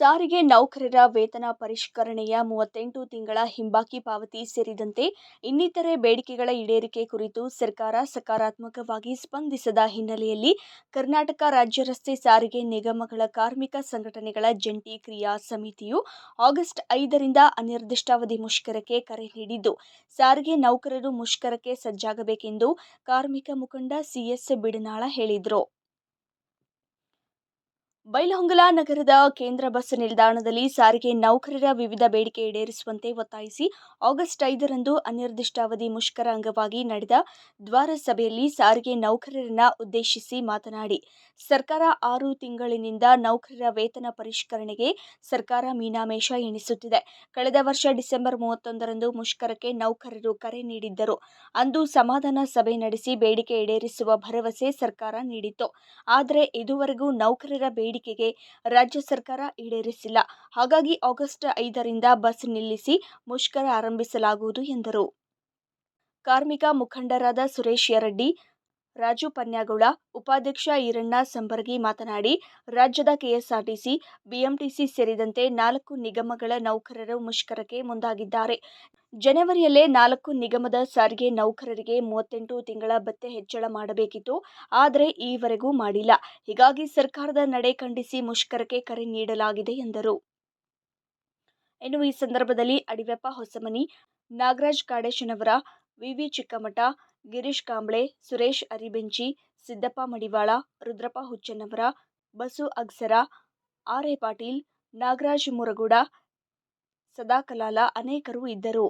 ಸಾರಿಗೆ ನೌಕರರ ವೇತನ ಪರಿಷ್ಕರಣೆಯ ಮೂವತ್ತೆಂಟು ತಿಂಗಳ ಹಿಂಬಾಕಿ ಪಾವತಿ ಸೇರಿದಂತೆ ಇನ್ನಿತರೆ ಬೇಡಿಕೆಗಳ ಈಡೇರಿಕೆ ಕುರಿತು ಸರ್ಕಾರ ಸಕಾರಾತ್ಮಕವಾಗಿ ಸ್ಪಂದಿಸದ ಹಿನ್ನೆಲೆಯಲ್ಲಿ ಕರ್ನಾಟಕ ರಾಜ್ಯ ರಸ್ತೆ ಸಾರಿಗೆ ನಿಗಮಗಳ ಕಾರ್ಮಿಕ ಸಂಘಟನೆಗಳ ಜಂಟಿ ಕ್ರಿಯಾ ಸಮಿತಿಯು ಆಗಸ್ಟ್ ಐದರಿಂದ ಅನಿರ್ದಿಷ್ಟಾವಧಿ ಮುಷ್ಕರಕ್ಕೆ ಕರೆ ನೀಡಿದ್ದು, ಸಾರಿಗೆ ನೌಕರರು ಮುಷ್ಕರಕ್ಕೆ ಸಜ್ಜಾಗಬೇಕೆಂದು ಕಾರ್ಮಿಕ ಮುಖಂಡ ಸಿಎಸ್ ಬಿಡನಾಳ ಹೇಳಿದರು. ಬೈಲಹೊಂಗಲ ನಗರದ ಕೇಂದ್ರ ಬಸ್ ನಿಲ್ದಾಣದಲ್ಲಿ ಸಾರಿಗೆ ನೌಕರರ ವಿವಿಧ ಬೇಡಿಕೆ ಈಡೇರಿಸುವಂತೆ ಒತ್ತಾಯಿಸಿ ಆಗಸ್ಟ್ ಐದರಂದು ಅನಿರ್ದಿಷ್ಟಾವಧಿ ಮುಷ್ಕರ ಅಂಗವಾಗಿ ನಡೆದ ದ್ವಾರ ಸಭೆಯಲ್ಲಿ ಸಾರಿಗೆ ನೌಕರರನ್ನ ಉದ್ದೇಶಿಸಿ ಮಾತನಾಡಿ, ಸರ್ಕಾರ ಆರು ತಿಂಗಳಿನಿಂದ ನೌಕರರ ವೇತನ ಪರಿಷ್ಕರಣೆಗೆ ಸರ್ಕಾರ ಮೀನಾಮೇಷ ಎಣಿಸುತ್ತಿದೆ. ಕಳೆದ ವರ್ಷ ಡಿಸೆಂಬರ್ ಮೂವತ್ತೊಂದರಂದು ಮುಷ್ಕರಕ್ಕೆ ನೌಕರರು ಕರೆ ನೀಡಿದ್ದರು. ಅಂದು ಸಮಾಧಾನ ಸಭೆ ನಡೆಸಿ ಬೇಡಿಕೆ ಈಡೇರಿಸುವ ಭರವಸೆ ಸರ್ಕಾರ ನೀಡಿತ್ತು. ಆದರೆ ಇದುವರೆಗೂ ನೌಕರರ ಬೇಡಿಕೆಗೆ ರಾಜ್ಯ ಸರ್ಕಾರ ಈಡೇರಿಸಿಲ್ಲ. ಹಾಗಾಗಿ ಆಗಸ್ಟ್ ಐದರಿಂದ ಬಸ್ ನಿಲ್ಲಿಸಿ ಮುಷ್ಕರ ಆರಂಭಿಸಲಾಗುವುದು ಎಂದರು. ಕಾರ್ಮಿಕ ಮುಖಂಡರಾದ ಸುರೇಶ್ ಯರಡ್ಡಿ ರಾಜು ಪನ್ಯಾಗೌಡ, ಉಪಾಧ್ಯಕ್ಷ ಈರಣ್ಣ ಸಂಬರಗಿ ಮಾತನಾಡಿ, ರಾಜ್ಯದ ಕೆಎಸ್ಆರ್ಟಿಸಿ, ಬಿಎಂಟಿಸಿ ಸೇರಿದಂತೆ ನಾಲ್ಕು ನಿಗಮಗಳ ನೌಕರರು ಮುಷ್ಕರಕ್ಕೆ ಮುಂದಾಗಿದ್ದಾರೆ. ಜನವರಿಯಲ್ಲೇ ನಾಲ್ಕು ನಿಗಮದ ಸಾರಿಗೆ ನೌಕರರಿಗೆ ಮೂವತ್ತೆಂಟು ತಿಂಗಳ ಭತ್ತೆ ಹೆಚ್ಚಳ ಮಾಡಬೇಕಿತ್ತು, ಆದರೆ ಈವರೆಗೂ ಮಾಡಿಲ್ಲ. ಹೀಗಾಗಿ ಸರ್ಕಾರದ ನಡೆ ಖಂಡಿಸಿ ಮುಷ್ಕರಕ್ಕೆ ಕರೆ ನೀಡಲಾಗಿದೆ ಎಂದರು. ಇನ್ನು ಈ ಸಂದರ್ಭದಲ್ಲಿ Adiveppa Hosamani, Nagaraj Kadeshanavar V V Chikkamath, Girish Kamble, Suresh Aribenchi, Siddappa Madiwal, Rudrappa Huchchanavar, Basu Agsar R A Patil, Nagaraj Muraguda, Sadaklal ಅನೇಕರು ಇದ್ದರು.